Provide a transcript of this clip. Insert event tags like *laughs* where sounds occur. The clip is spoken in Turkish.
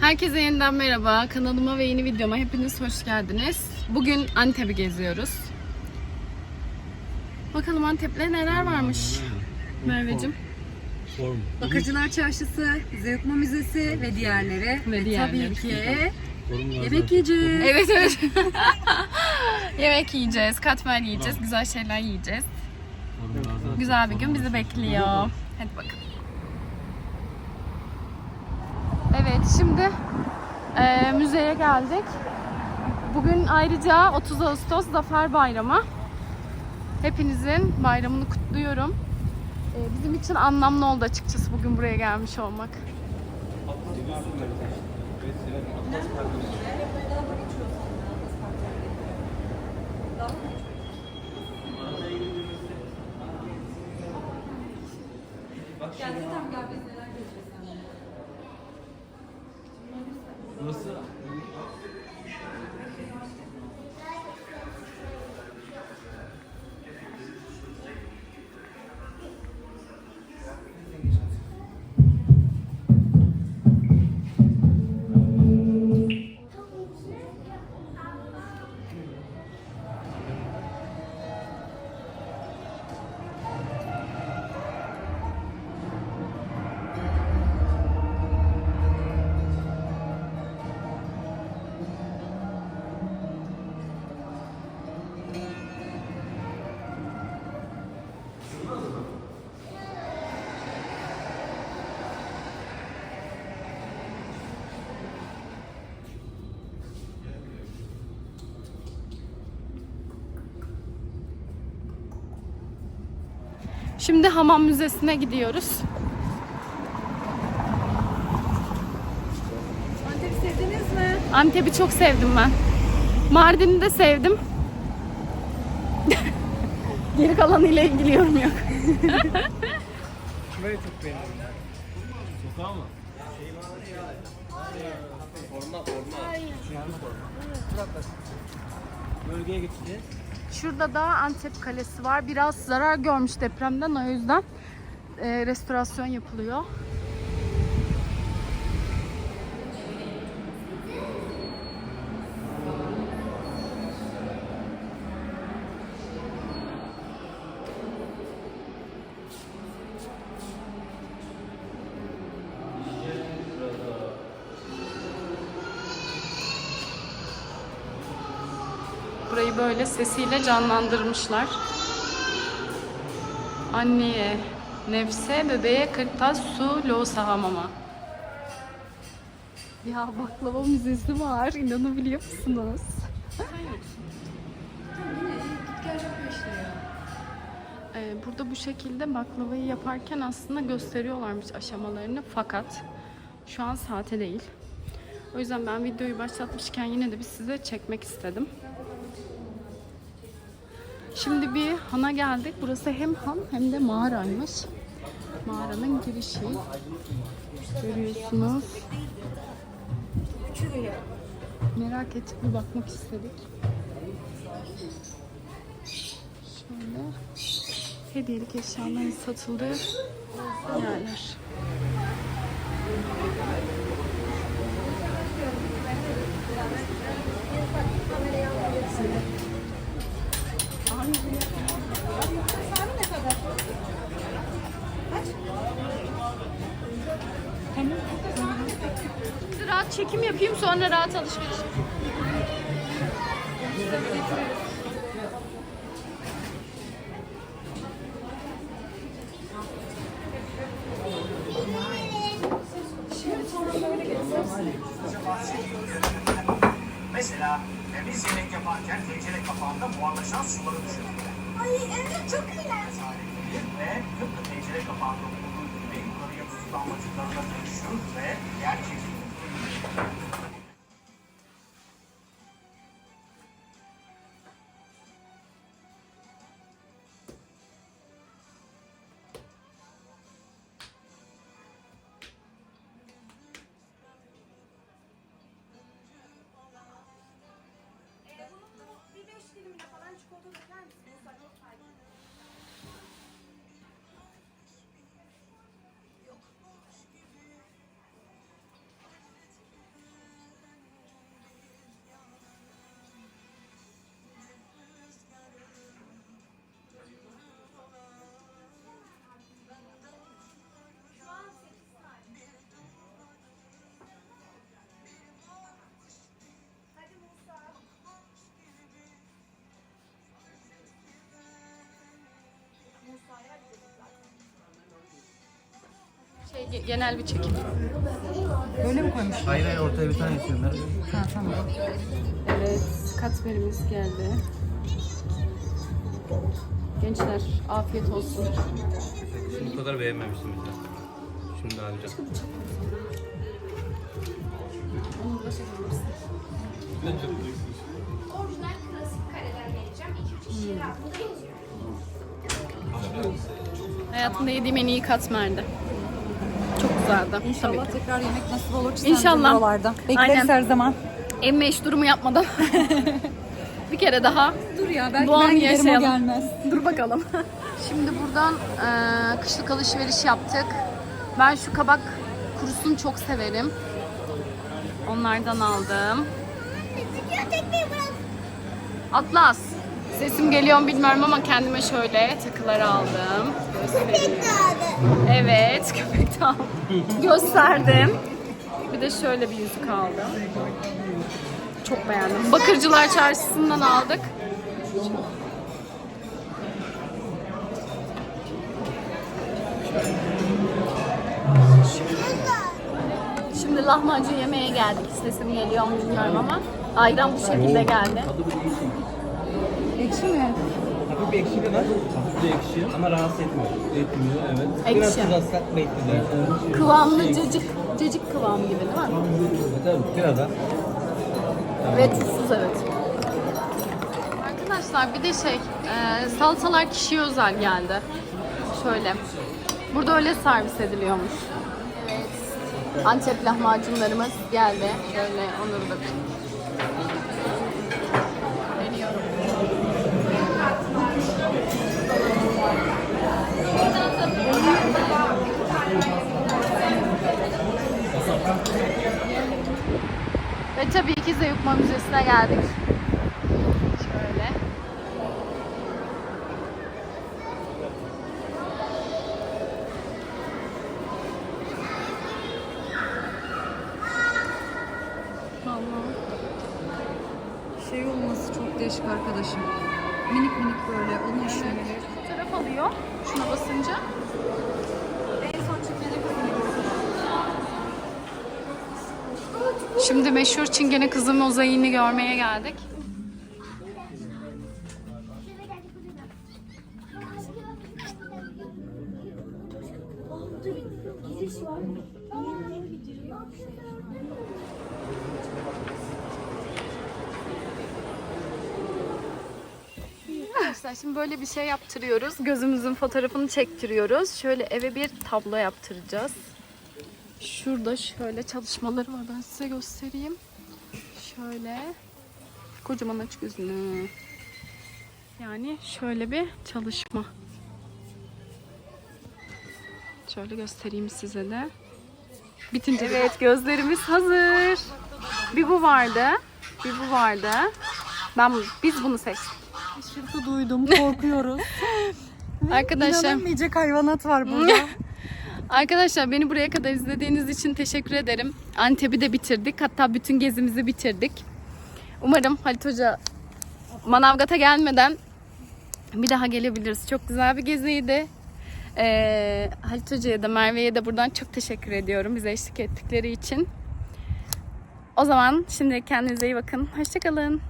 Herkese yeniden merhaba. Kanalıma ve yeni videoma hepiniz hoş geldiniz. Bugün Antep'i geziyoruz. Bakalım Antep'te neler varmış Merveciğim. Form. Bakıcılar Çarşısı, Zeyukma Müzesi ve diğerleri. Ve Ve diğerleri. tabii ki yemek yiyeceğiz. Evet evet. *laughs* Yemek yiyeceğiz, katmer yiyeceğiz, güzel şeyler yiyeceğiz. Güzel bir gün bizi bekliyor. Hadi bakalım. Evet şimdi eee, müzeye geldik. Bugün ayrıca 30 Ağustos Zafer Bayramı. Hepinizin bayramını kutluyorum. Eee, bizim için anlamlı oldu açıkçası bugün buraya gelmiş olmak. Nasıl? Şimdi Hamam Müzesi'ne gidiyoruz. Antep sevdiniz mi? Antep'i çok sevdim ben. Mardin'i de sevdim. Geri kalanıyla ilgili yorum yok. Şurayı çok beğendim. Sokağı mı? Forma forma. Forma. Bölgeye geçeceğiz. Şurada da Antep Kalesi var. Biraz zarar görmüş depremden o yüzden e, restorasyon yapılıyor. Böyle sesiyle canlandırmışlar. Anneye, nefse, bebeğe 40 tas su, loğusa hamama. Ya baklava müzesi var, inanabiliyor musunuz? Ee, burada bu şekilde baklavayı yaparken aslında gösteriyorlarmış aşamalarını fakat şu an saate değil. O yüzden ben videoyu başlatmışken yine de bir size çekmek istedim. Şimdi bir hana geldik. Burası hem han hem de mağaraymış. Mağaranın girişi. Görüyorsunuz. Merak ettik bir bakmak istedik. Şöyle hediyelik eşyaların satıldığı yerler. Rahat çekim yapayım sonra rahat alışveriş. Mesela temiz yemek yaparken tencere kapağında buharlaşan suları düşürürler. Ay evet çok eğlenceli. Ve tıpkı tencere kapağında olduğu gibi yukarıya tutulan ve yer çekilir. Thank you. Ge- genel bir çekim. Böyle mi koymuş? Hayır hayır ortaya bir tane istiyorum. Ha tamam. Evet, katmerimiz geldi. Gençler, afiyet olsun. Şimdi bu kadar beğenmemiştim de. Şimdi çekebilirsin. Orijinal klasik kareden vereceğim. 2-3 kişiye rahat. Bu da yazıyor. Hayatımda yediğim en iyi katmerdi. Güzeldi. İnşallah tekrar yemek nasip olur. İnşallah. Buralarda. Bekleriz Aynen. her zaman. En meşhurumu yapmadan. *laughs* bir kere daha. Dur ya belki ben giderim o yaşayalım. gelmez. Dur bakalım. Şimdi buradan eee, kışlık alışveriş yaptık. Ben şu kabak kurusunu çok severim. Onlardan aldım. Atlas. Sesim geliyor mu bilmiyorum ama kendime şöyle takılar aldım. Göstereyim. Evet, köpek Gösterdim. Bir de şöyle bir yüzük aldım. Çok beğendim. Bakırcılar Çarşısı'ndan aldık. Şimdi lahmacun yemeye geldik. Sesim geliyor mu bilmiyorum ama. Ayran bu şekilde geldi. Ekşi mi? Hafif bir ekşi var. Hafif ekşi ama rahatsız etmiyor. Etmiyor evet. Biraz Ekşi. tuz atsak bekledi. Kıvamlı cacık, cacık kıvamı gibi değil mi? Tabii biraz da. Ve tuzsuz evet. Arkadaşlar bir de şey, e, salatalar kişiye özel geldi. Şöyle. Burada öyle servis ediliyormuş. Evet. Antep lahmacunlarımız geldi. Şöyle onları da deniyorum. Ve tabii ki Zeyukma Müzesi'ne geldik. Şöyle. Vallahi. Şey olması çok değişik arkadaşım. Minik minik böyle onun Şimdi meşhur Çingene Kızı mozaiğini görmeye geldik. Arkadaşlar şimdi böyle bir şey yaptırıyoruz. Gözümüzün fotoğrafını çektiriyoruz. Şöyle eve bir tablo yaptıracağız. Şurada şöyle çalışmaları var. Ben size göstereyim. Şöyle. Kocaman aç gözünü. Yani şöyle bir çalışma. Şöyle göstereyim size de. Bitince Evet gözlerimiz hazır. Bir bu vardı. Bir bu vardı. Ben bu- biz bunu seçtik. Şırtı duydum korkuyoruz. *laughs* Arkadaşlar İnanılmayacak hayvanat var burada. *laughs* Arkadaşlar beni buraya kadar izlediğiniz için teşekkür ederim. Antep'i de bitirdik. Hatta bütün gezimizi bitirdik. Umarım Halit Hoca Manavgat'a gelmeden bir daha gelebiliriz. Çok güzel bir geziydi. Ee, Halit Hoca'ya da Merve'ye de buradan çok teşekkür ediyorum bize eşlik ettikleri için. O zaman şimdi kendinize iyi bakın. Hoşçakalın.